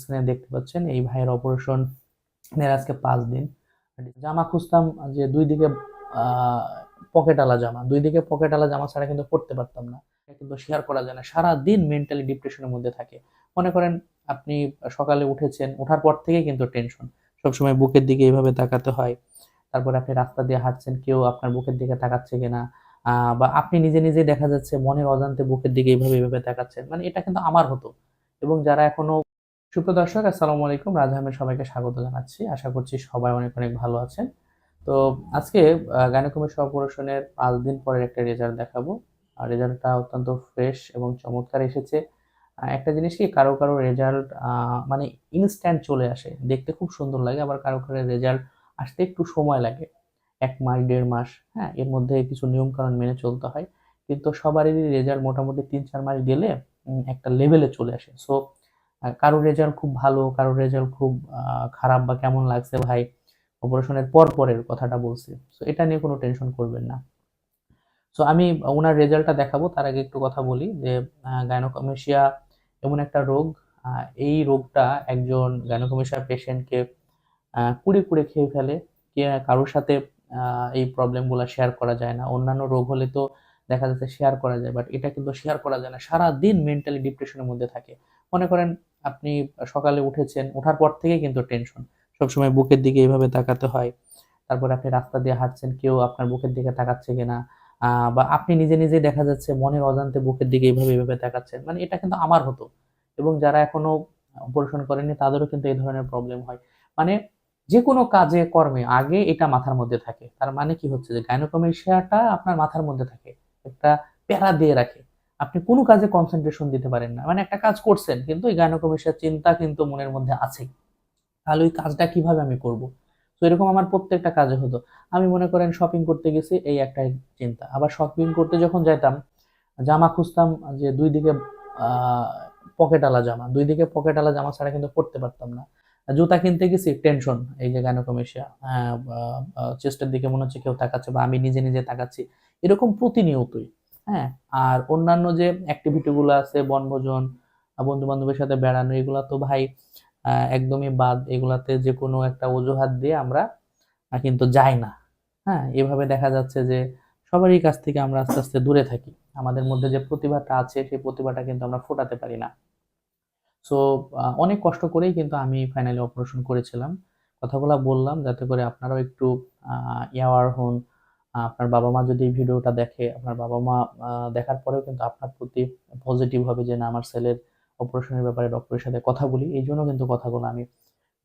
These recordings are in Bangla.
স্ক্রিনে দেখতে পাচ্ছেন, এই ভাইয়ের অপারেশন এর আজকে পাঁচ দিন। জামা খুঁজতাম যে দুই দিকে পকেট আলা জামা, দুই দিকে পকেট আলা জামা ছাড়া কিন্তু পড়তে পারতাম না। কিন্তু শেয়ার করা যায় না, সারাদিন মেন্টালি ডিপ্রেশনের মধ্যে থাকে। মনে করেন আপনি সকালে উঠেছেন ওঠার পর থেকেই কিন্তু টেনশন সবসময় বুকের দিকে এইভাবে তাকাতে হয়। তারপরে আপনি রাস্তা দিয়ে হাঁটছেন, কেউ আপনার বুকের দিকে তাকাচ্ছে কিনা বা আপনি নিজে নিজে দেখা যাচ্ছে মনের অজান্তে বুকের দিকে এইভাবে এইভাবে তাকাচ্ছেন। মানে এটা কিন্তু আমার হতো। এবং যারা এখনও সুপ্রিয় দর্শক, আসসালামু আলাইকুম। রাজা সবাইকে স্বাগত জানাচ্ছি। আশা করছি সবাই অনেক অনেক ভালো আছেন। তো আজকে গায়নকুমের অপারেশনের পাঁচ দিন পরের একটা রেজাল্ট দেখাবো। আর রেজাল্টটা অত্যন্ত ফ্রেশ এবং চমৎকার এসেছে। একটা জিনিস কি, কারও কারও রেজাল্ট মানে ইনস্ট্যান্ট চলে আসে। দেখতে খুব সুন্দর লাগে, আবার কারও কারও রেজাল্ট আসতে একটু সময় লাগে। এক মাস, দেড় মাস হ্যাঁ এর মধ্যে কিছু নিয়ম কানুন মেনে চলতে হয়। কিন্তু সবারই রেজাল্ট মোটামুটি তিন, চার মাস গেলে একটা লেভেলে চলে আসে। সো কারও রেজাল্ট খুব ভালো কারও রেজাল্ট খুব খারাপ বা কেমন লাগছে ভাই? অপারেশনের পর পরের কথাটা বলছি। সো এটা নিয়ে কোনো টেনশন করবেন না। সো আমি ওনার রেজাল্টটা দেখাবো। তার আগে একটু কথা বলি যে গাইনোকমেশিয়া এমন একটা রোগ এই রোগটা একজন গাইনোকমেশিয়া পেশেন্টকে কুড়ে কুড়ে খেয়ে ফেলে। কারোর সাথে এই প্রবলেমগুলো শেয়ার করা যায় না। অন্যান্য রোগ হলে তো দেখা যাচ্ছে শেয়ার করা যায় বাট এটা কিন্তু শেয়ার করা যায় না। সারা দিন মেন্টালি ডিপ্রেশনের মধ্যে থাকে। মনে করেন আপনি সকালে উঠেছেন, ওঠার পর থেকেই কিন্তু টেনশন সবসময় বুকের দিকে এইভাবে তাকাতে হয়। তারপরে আপনি রাস্তা দিয়ে হাঁটছেন, কেউ আপনার বুকের দিকে তাকাচ্ছে কিনা বা আপনি নিজে নিজে দেখা যাচ্ছে মনের অজান্তে বুকের দিকে এইভাবে এইভাবে তাকাচ্ছেন। মানে এটা কিন্তু আমার হতো। এবং যারা এখনও অপারেশন করেনি তাদেরও কিন্তু এই ধরনের প্রবলেম হয়। মানে যে কোনো কাজে, কর্মে আগে এটা মাথার মধ্যে থাকে। তার মানে কি হচ্ছে যে গাইনোকমেশিয়াটা আপনার মাথার মধ্যে থাকে। একটা প্যারা দিয়ে রাখে। আপনি কোনো কাজে কনসেন্ট্রেশন দিতে পারেন না। মানে একটা কাজ করছেন, কিন্তু এই গাইনোকমেশিয়ার চিন্তা কিন্তু মনের মধ্যে আছে তাহলে ওই কাজটা কীভাবে আমি করব? তো এরকম আমার প্রত্যেকটা কাজে হতো। আমি মনে করেন শপিং করতে গেছি, এই একটাই চিন্তা। আবার শপিং করতে যখন যাইতাম, জামা খুঁজতাম যে দুই দিকে পকেট আলা জামা। দুই দিকে পকেট আলা জামা ছাড়া কিন্তু পরতে পারতাম না। জুতা কিনতে গেছি টেনশন এই যে গাইনোকমেশিয়া চেস্টের দিকে মনে হচ্ছে কেউ তাকাচ্ছে বা আমি নিজে নিজে তাকাচ্ছি। এরকম প্রতিনিয়তই। হ্যাঁ আর অন্যান্য যে অ্যাক্টিভিটি গুলো আছে, বনভোজন বন্ধু বান্ধবের সাথে বেড়ানো, এগুলা তো ভাই একদমই বাদ। এগুলাতে যে কোনো একটা অজুহাত দিয়ে আমরা কিন্তু যাই না। হ্যাঁ এভাবে দেখা যাচ্ছে যে সবারই কাছ থেকে আমরা আস্তে আস্তে দূরে থাকি। আমাদের মধ্যে যে প্রতিভাটা আছে, সেই প্রতিভাটা কিন্তু আমরা ফোটাতে পারি না। সো অনেক কষ্ট করেই কিন্তু আমি ফাইনালি অপারেশন করেছিলাম। কথাগুলো বললাম, যাতে করে আপনারাও একটু ইয়াওয়ার হন আপনার বাবা মা যদি ভিডিওটা দেখে, আপনার বাবা মা দেখার পরেও কিন্তু আপনার প্রতি পজিটিভ হবে যে না আমার ছেলের অপারেশনের ব্যাপারে ডক্টরের সাথে কথা বলি, এই জন্য কিন্তু কথাগুলো আমি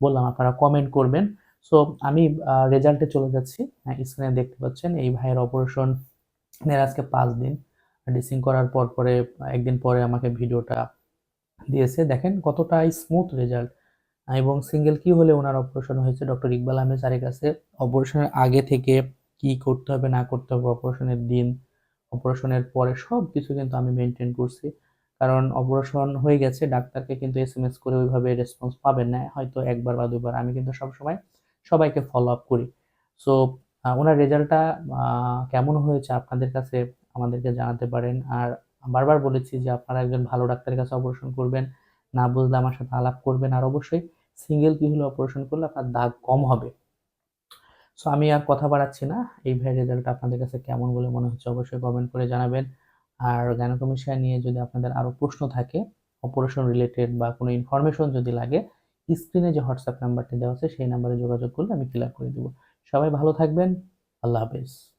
বললাম, আপনারা কমেন্ট করবেন। সো আমি রেজাল্টে চলে যাচ্ছি। স্ক্রিনে দেখতে পাচ্ছেন, এই ভাইয়ের অপারেশন এর আজকে পাঁচ দিন। ড্রেসিং করার পর পরে, একদিন পরে আমাকে ভিডিওটা দিয়েছে। দেখেন কতটা স্মুথ রেজাল্ট এবং সিঙ্গেল কি হলে ওনার অপারেশন হয়েছে? ডক্টর ইকবাল আহমেদ স্যারের কাছে। অপারেশনের আগে থেকে কি করতে হবে, না করতে হবে অপারেশনের দিন অপারেশনের পরে সব কিছু কিন্তু আমি মেনটেন করছি। কারণ অপারেশন হয়ে গেছে, ডাক্তারকে কিন্তু এস এম এস করে ওইভাবে রেসপন্স পাবেন না, হয়তো একবার বা দুবার আমি কিন্তু সবসময় সবাইকে ফলো আপ করি সো ওনার রেজাল্টটা কেমন হয়েছে আপনাদের কাছে আমাদেরকে জানাতে পারেন। আর বারবার বলেছি যে আপনারা একজন ভালো ডাক্তারের কাছে অপারেশন করবেন, না বুঝলে আমার সাথে আলাপ করবেন। আর অবশ্যই সিঙ্গেল কি হলে অপারেশন করলে আপনার দাগ কম হবে। সো আমি আর কথা বাড়াচ্ছি না। এই ভাইয়ের রেজাল্ট আপনাদের কাছে কেমন বলে মনে হচ্ছে অবশ্যই কমেন্ট করে জানাবেন। আর গ্যানোকমিশিয়া নিয়ে যদি আপনাদের আরও প্রশ্ন থাকে অপারেশন রিলেটেড বা কোনো ইনফরমেশন যদি লাগে স্ক্রিনে যে হোয়াটসঅ্যাপ নাম্বারটি দেওয়া আছে, সেই নাম্বারে যোগাযোগ করলে আমি ক্লিয়ার করে দেবো। সবাই ভালো থাকবেন। আল্লাহ হাফেজ।